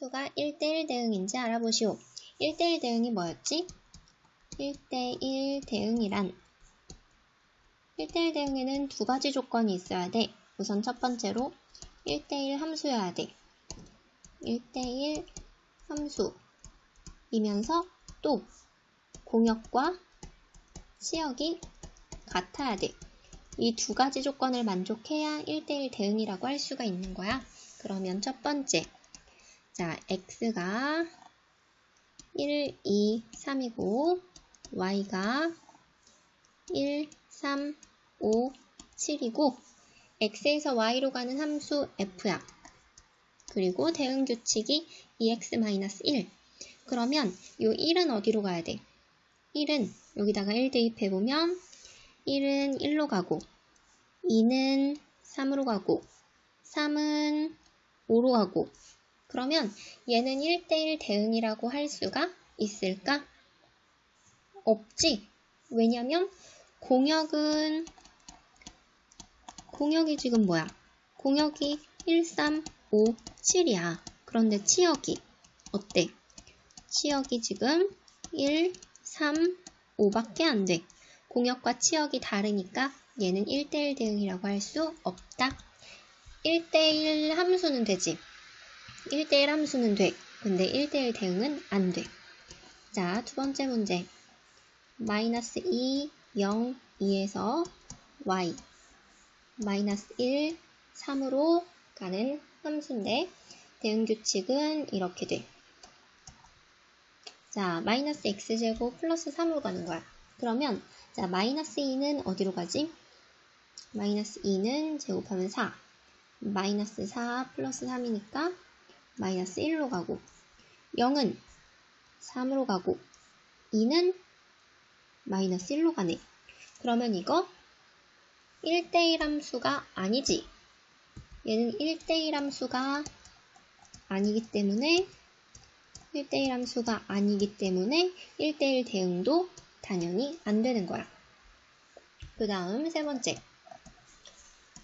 함수가 1대1 대응인지 알아보시오. 1대1 대응이 뭐였지? 1대1 대응이란 1대1 대응에는 두 가지 조건이 있어야 돼. 우선 첫 번째로 1대1 함수여야 돼. 1대1 함수이면서 또 공역과 치역이 같아야 돼. 이 두 가지 조건을 만족해야 1대1 대응이라고 할 수가 있는 거야. 그러면 첫 번째. 자, x가 1, 2, 3이고 y가 1, 3, 5, 7이고 x에서 y로 가는 함수 f야. 그리고 대응 규칙이 2x-1. 그러면 이 1은 어디로 가야 돼? 1은 여기다가 1 대입해보면 1은 1로 가고 2는 3으로 가고 3은 5로 가고 그러면 얘는 1대1 대응이라고 할 수가 있을까? 없지. 왜냐면 공역은 공역이 지금 뭐야? 공역이 1, 3, 5, 7이야. 그런데 치역이 어때? 치역이 지금 1, 3, 5밖에 안 돼. 공역과 치역이 다르니까 얘는 1대1 대응이라고 할 수 없다. 1대1 함수는 되지. 1대1 함수는 돼. 근데 1대1 대응은 안 돼. 자, 두 번째 문제. 마이너스 2, 0, 2에서 y 마이너스 1, 3으로 가는 함수인데 대응 규칙은 이렇게 돼. 자, 마이너스 x제곱 플러스 3으로 가는 거야. 그러면 자, 마이너스 2는 어디로 가지? 마이너스 2는 제곱하면 4. 마이너스 4 플러스 3이니까 마이너스 1로 가고 0은 3으로 가고 2는 마이너스 1로 가네. 그러면 이거 1대1 함수가 아니지. 얘는 1대1 함수가 아니기 때문에 1대1 함수가 아니기 때문에 1대1 대응도 당연히 안 되는 거야. 그 다음 세 번째.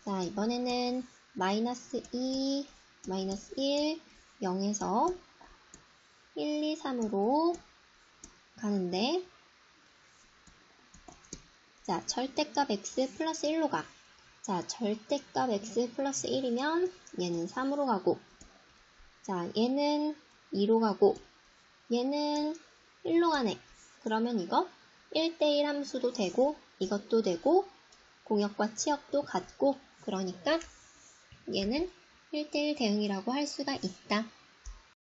자, 이번에는 마이너스 2, 마이너스 1, 0에서 1, 2, 3으로 가는데 자, 절대값 x 플러스 1로 가. 자, 절대값 x 플러스 1이면 얘는 3으로 가고 자, 얘는 2로 가고 얘는 1로 가네. 그러면 이거 1대1 함수도 되고 이것도 되고 공역과 치역도 같고 그러니까 얘는 1대1 대응이라고 할 수가 있다.